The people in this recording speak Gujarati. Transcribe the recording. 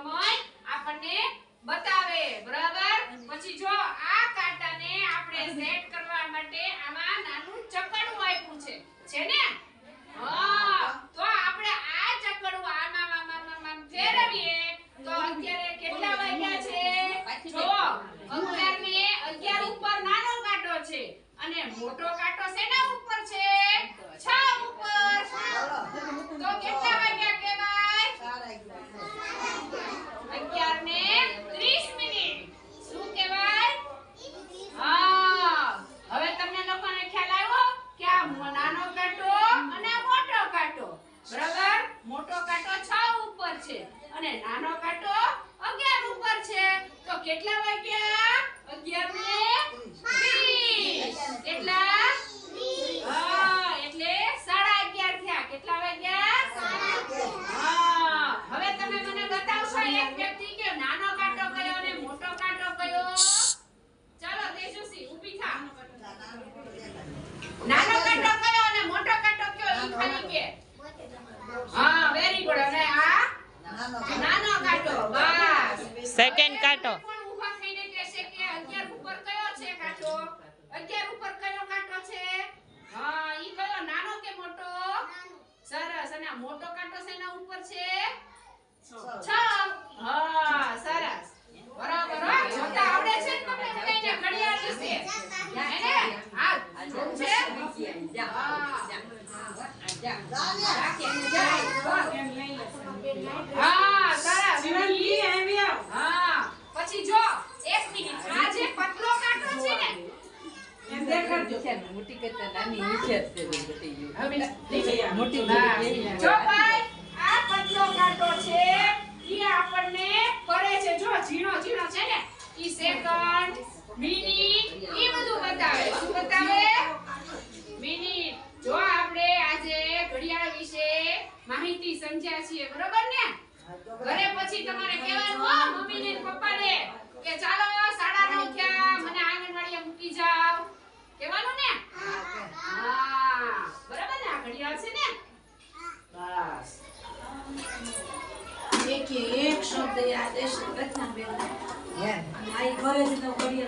સમય આપણને બતાવે, બરાબર? પછી જો આ કાંટાને આપણે સેટ કરવા માટે આમાં નાનું ચકડું આપ્યું છે. છે ને? હા, તો આપણે આ ચકડું આમાં, આમ આમ ફેરવીએ, તો અત્યારે કેટલા વાગ્યા છે? જો 11 ને 11 ઉપર નાનો કાંટો છે અને મોટો કાંટો શેના ઉપર છે? 6 ઉપર. તો કેટલા વાગ્યા કહેવાય 11 ને 30 મિનિટ શું કહેવાય હા હવે તમને લોકોને ખ્યાલ આવ્યો કે આ મ- નાનો કાંટો અને આ મોટો કાંટો બરાબર મોટો કાંટો 6 ઉપર છે અને નાનો કાંટો 11 ઉપર છે. તો કેટલા વાગ્યા? 11 ને 30 કેટલા હા એટલે સાડા અગિયાર થયા કેટલા વાગ્યા હા હવે તમે મને બતાવશો એક વ્યક્તિ કે નાનો કાંટો કયો અને મોટો કાંટો કયો ચાલો તેજસ્વી ઊભી થા નાનો કાંટો કયો અને મોટો કાંટો કયો ઈ ખાલી કે હા વેરી ગુડ અને આ નાનો કાંટો બસ Second હવે કાંટો. તમે પણ ઊભા થઈને કહેશે કે 11 ઉપર કયો છે કાંટો 11 ઉપર કયો કાંટો છે હા ઈ કયો નાનો કે મોટો સરસ અને આ મોટો કાંટો શેના ઉપર છે છ હા સરસ બરાબર હો. જોતા આવડે છે ને તમને બધાયને ઘડિયાળ વિશે હે ને હા જોવું છે હા સરસ હા પછી જો એક મિનિટ. આ જે પતલો કાંટો છે ને. મોટી કરતા નાની નીચે જ છે બધી. હવે મોટી જો ભાઈ આ પતલો કાંટો છે ઈ આપણને કરે છે. જો ઝીણો ઝીણો છે ને ઈ સેકન્ડ મિનિટ ઈ બધું બતાવે. શું બતાવે? મિનિટ જો આપણે આજે ઘડિયાળ વિશે માહિતી સમજ્યા છીએ બરોબર ને? ઘરે પછી તમારે કહેવાનું હો મમ્મીને ને પપ્પાને કે ચાલો સાડા નવ થયા મને આંગણવાડીએ મૂકી જાવ કહેવાનું ને હા બરાબર ને આ ઘડિયાળ છે ને બસ એક એક શબ્દ યાદ રહેશે રચના બેન યાર. આ ઘરે ન કરીએ